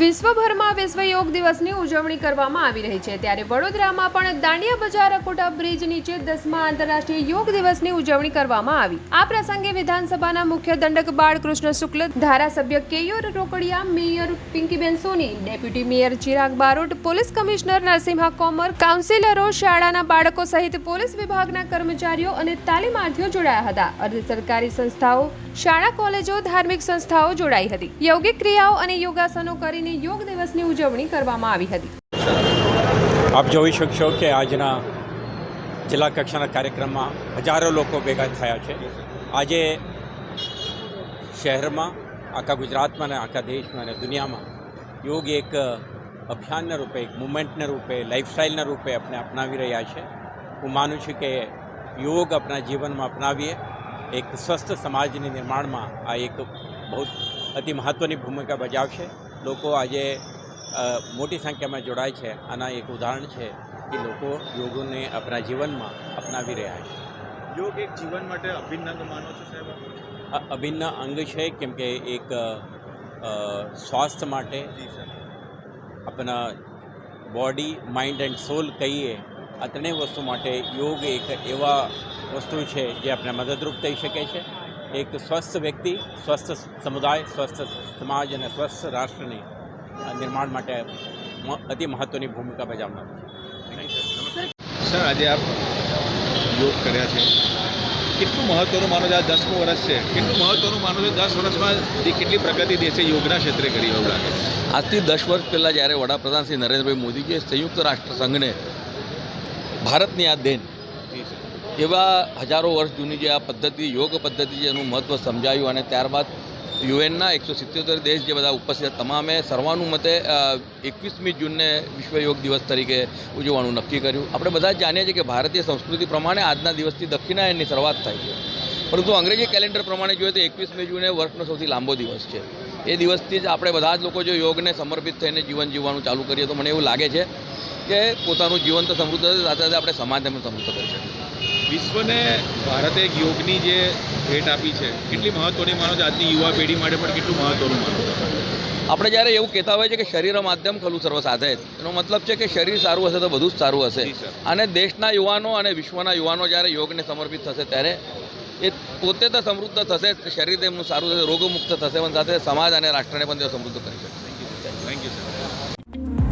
વિશ્વભરમાં વિશ્વ યોગ દિવસની ઉજવણી કરવામાં આવી રહી છે. ત્યારે વડોદરામાં પણ દાંડિયા બજાર અકોટા બ્રિજ નીચે દસમા આંતરરાષ્ટ્રીય યોગ દિવસની ઉજવણી કરવામાં આવી. આ પ્રસંગે વિધાનસભાના મુખ્ય દંડક બાળકૃષ્ણ શુક્લ, ધારાસભ્ય Keyur Rokadiya, mayor Pinkiben Soni, deputy mayor Chirag Barot, police commissioner Narasimha Komar, કાઉન્સિલરો, શાળાના બાળકો સહિત પોલીસ વિભાગના કર્મચારીઓ અને તાલીમાર્થીઓ જોડાયા હતા. અર્ધ સરકારી સંસ્થાઓ શાળા, કોલેજો, ધાર્મિક સંસ્થાઓ જોડાઈ હતી. યોગિક ક્રિયાઓ અને યોગાસનો કરીને યોગ દિવસની ઉજવણી કરવામાં આવી હતી. આપ જોઈ શકશો કે આજના જિલ્લા કક્ષાના કાર્યક્રમમાં હજારો લોકો ભેગા થયા છે. આજે શહેરમાં, આખા ગુજરાતમાં અને આખા દેશમાં અને દુનિયામાં યોગ એક અભિયાનના રૂપે, એક મુવમેન્ટના રૂપે, લાઈફસ્ટાઈલના રૂપે આપણે અપનાવી રહ્યા છે. હું માનું છું કે યોગ આપણા જીવનમાં અપનાવીએ. એક સ્વસ્થ સમાજની નિર્માણમાં આ એક બહુ અતિ મહત્ત્વની ભૂમિકા ભજાવશે. લોકો આજે મોટી સંખ્યામાં જોડાય છે. આના એક ઉદાહરણ છે કે લોકો યોગોને આપણા જીવનમાં અપનાવી રહ્યા છે. યોગ એક જીવન માટે અભિન્ન અંગ માનો છો સાહેબ આ અભિન્ન અંગ છે કેમ કે એક સ્વાસ્થ્ય માટે આપણા બોડી માઇન્ડ એન્ડ સોલ કહીએ આ ત્રણેય વસ્તુ માટે યોગ એક એવા વસ્તુ છે જે આપણે મદદરૂપ થઈ શકે છે. એક સ્વસ્થ વ્યક્તિ સ્વસ્થ સમુદાય સ્વસ્થ સમાજ અને સ્વસ્થ રાષ્ટ્રની નિર્માણ માટે અતિ મહત્ત્વની ભૂમિકા બજાવનાર છે સર આજે આપ યોગ કર્યા છે. કેટલું મહત્વનું માનો છે? આ દસમું વર્ષ છે. કેટલું મહત્વનું માનો છે? દસ વર્ષમાં કેટલી પ્રગતિ દેશે યોગના ક્ષેત્રે કરી એવું લાગે આજથી દસ વર્ષ પહેલાં જ્યારે વડાપ્રધાન શ્રી નરેન્દ્રભાઈ મોદીજીએ સંયુક્ત રાષ્ટ્ર સંઘને ભારતની આ દેન. એવા હજારો વર્ષ જૂની જે આ પદ્ધતિ યોગ પદ્ધતિ જેનું મહત્ત્વ સમજાયું અને ત્યારબાદ યુએનના એકસો સિત્યોતેર દેશ જે બધા ઉપસ્થિત તમામે સર્વાનુમતે એકવીસમી જૂનને વિશ્વ યોગ દિવસ તરીકે ઉજવવાનું નક્કી કર્યું. આપણે બધા જ જાણીએ છીએ કે ભારતીય સંસ્કૃતિ પ્રમાણે આજના દિવસથી દક્ષિણાયનની શરૂઆત થાય છે. પરંતુ અંગ્રેજી કેલેન્ડર પ્રમાણે જોઈએ તો એકવીસમી જૂને વર્ષનો સૌથી લાંબો દિવસ છે. એ દિવસથી જ આપણે બધા જ લોકો જો યોગને સમર્પિત થઈને જીવન જીવવાનું ચાલુ કરીએ તો મને એવું લાગે છે કે પોતાનું જીવન તો સમૃદ્ધ થશે સાથે સાથે આપણે સમાજને પણ સમૃદ્ધ કરી શકીએ. વિશ્વને ભારતે યોગની જે ભેટ આપી છે કેટલી મહત્વની માનો છો? આજની યુવા પેઢી માટે પણ કેટલું મહત્વનું માનો આપણે જ્યારે એવું કહેતા હોય છે કે શરીર માધ્યમ ખલું સર્વ સાધે એનો મતલબ છે કે શરીર સારું હશે તો બધું જ સારું હશે. અને દેશના યુવાનો અને વિશ્વના યુવાનો જ્યારે યોગને સમર્પિત થશે ત્યારે એ પોતે તો સમૃદ્ધ થશે શરીર તેમનું સારું થશે રોગમુક્ત થશે પણ સાથે સમાજ અને રાષ્ટ્રને પણ તેઓ સમૃદ્ધ કરી શકશે. Thank you sir